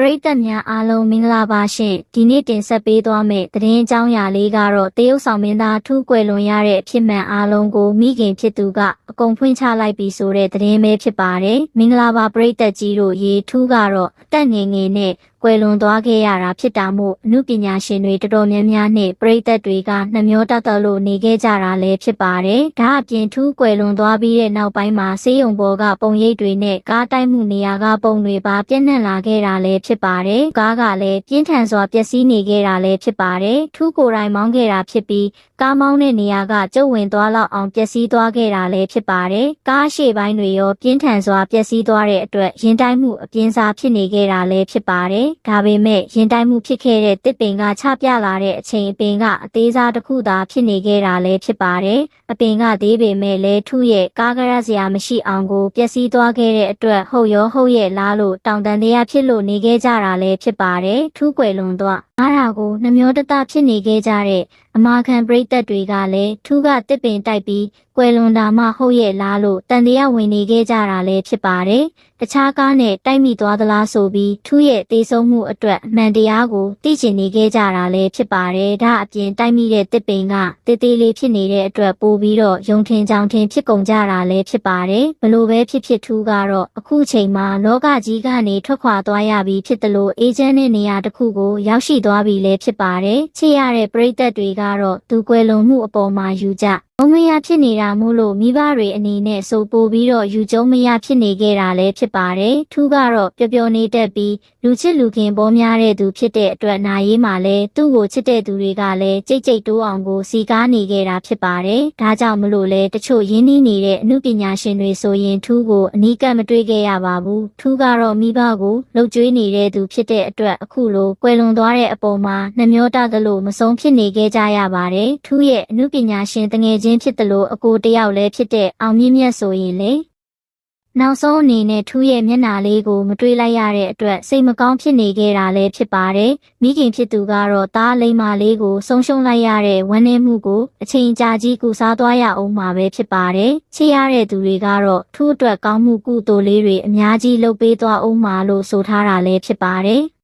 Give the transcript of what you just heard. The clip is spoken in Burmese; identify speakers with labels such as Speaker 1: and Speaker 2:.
Speaker 1: ပရိသတ်များအားလုံးမင်္ဂလာပါရှင်ဒီနေ့တင်ဆက်ပေးသွားမယ့်သတင်းအကြောင်းအရာလေးကတော့တရုတ်ဆောင်မင်းသားထူးကွယ်လွန်ရတဲ့အဖြစ်မှန်အားလုံးကိုမိခင်ဖြစ်သူကအကုန်ဖွင့်ချလိုက်ပြီဆိုတဲ့သတင်းပဲဖြစ်ပါတယ်မင်္ဂလာပါပရိသတ်ကြီးတို့ရေထူးကတော့အတက်ငယ်ငယ်နဲ့ကွယ်လွန်သွားခဲ့ရတာဖြစ်တာမို့အမှုပညာရှင်တွေတော်တော်များများနဲ့ပရိသတ်တွေကနှမျောတတ်တယ်လို့နေခဲ့ကြတာလည်းဖြစ်ပါတယ်ဒါအပြင်ထူးကွယ်လွန်သွားပြီးတဲ့နောက်ပိုင်းမှာဆေးရုံပေါ်ကပုံရိပ်တွေနဲ့ကားတိုက်မှုနေရာကပုံတွေပါပြန့်နှံ့လာခဲ့တာလည်းဖြစ်ပါတယ်ကားကလည်းပြင်းထန်စွာပျက်စီးနေခဲ့တာလည်းဖြစ်ပါတယ်ထူးကိုယ်တိုင်မောင်းခဲ့တာဖြစ်ပြီး ကားမောင်းတဲ့နေရာကကျုပ်ဝင်သွားလောက်အောင်ပျက်စီးသွားခဲ့တာလည်းဖြစ်ပါတယ်ကားရှေ့ပိုင်းတွေရောပြင်းထန်စွာပျက်စီးသွားတဲ့အတွက်ရင်တိုက်မှုအပြင်းစားဖြစ်နေခဲ့တာလည်းဖြစ်ပါတယ်ဒါပေမဲ့ရင်တိုက်မှုဖြစ်ခဲ့တဲ့တစ်ပင်ကချပြလာတဲ့အချိန်အပင်ကအသေးစားတစ်ခုသာဖြစ်နေခဲ့တာလည်းဖြစ်ပါတယ်အပင်ကသေးပေမဲ့လည်းထူးရဲ့ကားကရစရာမရှိအောင်ကိုပျက်စီးသွားခဲ့တဲ့အတွက်ဟုတ်ရောဟုတ်ရဲ့လားလို့တောင်တန်တရားဖြစ်လို့နေခဲ့ကြတာလည်းဖြစ်ပါတယ်ထူးကွယ်လွန်သွား အားရာကိုနှမျောတတဖြစ်နေခဲ့ကြတဲ့အမာခံပရိသတ်တွေကလည်းထူးကတစ်ပင်တိုက်ပြီးကွယ်လွန်တာမှဟုတ်ရဲ့လားလို့တန်တရားဝင်နေခဲ့ကြတာလည်းဖြစ်ပါတယ်တခြားကားနဲ့တိုက်မိသွားသလားဆိုပြီးထူးရဲ့တေဆုံးမှုအတွက်အမှန်တရားကိုသိကျင်နေခဲ့ကြတာလည်းဖြစ်ပါတယ်ဒါအပြင်တိုက်မိတဲ့တစ်ပင်ကတေးသေးလေးဖြစ်နေတဲ့အတွက်ပိုပြီးတော့ယုံထင်ကြောင်ထင်ဖြစ်ကုန်ကြတာလည်းဖြစ်ပါတယ်ဘလို့ပဲဖြစ်ဖြစ်ထူးကတော့အခုချိန်မှာလောကကြီးကနေထွက်ခွာသွားရပြီဖြစ်တယ်လို့အေဂျင့်တဲ့နေရာတစ်ခုကိုရောက်ရှိသွားပြီလည်းဖြစ်ပါတယ်ချစ်ရတဲ့ပရိသတ်တွေကတော့သူကွယ်လွန်မှုအပေါ်မှာယူကြ ဘုံမရဖြစ်နေတာမို့လို့မိဘတွေအနေနဲ့စိုးပိုးပြီးတော့ယူကျုံမရဖြစ်နေခဲ့တာလည်းဖြစ်ပါတယ်။ထူးကတော့ပျော်ပျော်နေတတ်ပြီးလူချစ်လူခင်ပေါ်များတဲ့သူဖြစ်တဲ့အတွက်နာရေးမှာလည်းသူ့ကိုချစ်တဲ့သူတွေကလည်းကြိတ်ကြိတ်တိုးအောင်ကိုစီကားနေခဲ့တာဖြစ်ပါတယ်။ဒါကြောင့်မလို့လဲတချို့ရင်းနှီးနေတဲ့အမှုပညာရှင်တွေဆိုရင်ထူးကိုအနီးကပ်မတွေ့ခဲ့ရပါဘူး။ထူးကတော့မိဘကိုလှုပ်ကြွေးနေတဲ့သူဖြစ်တဲ့အတွက်အခုလိုကွယ်လွန်သွားတဲ့အပေါ်မှာနှမျောတသလိုမဆုံးဖြစ်နေခဲ့ကြရပါတယ်။ထူးရဲ့အမှုပညာရှင်တငယ်ချင်းဖြစ်တယ်လို့အကိုတယောက်လည်းဖြစ်တဲ့အောင်မြင့်မြတ်ဆိုရင်လေနောက်ဆုံးအနေနဲ့ထူးရဲ့မျက်နှာလေးကိုမတွေးလိုက်ရတဲ့အတွက်စိတ်မကောင်းဖြစ်နေခဲ့တာလည်းဖြစ်ပါတယ်။မိခင်ဖြစ်သူကတော့သားလိမ္မာလေးကိုဆုံးရှုံးလိုက်ရတဲ့ဝမ်းနည်းမှုကိုအချိန်ကြာကြီးကုစားသွားရအောင်မှာပဲဖြစ်ပါတယ်။ချစ်ရတဲ့သူတွေကတော့ထူးအတွက်ကောင်းမှုကုသိုလ်လေးတွေအများကြီးလုပ်ပေးသွားအောင်မှာလို့ဆိုထားတာလည်းဖြစ်ပါတယ်။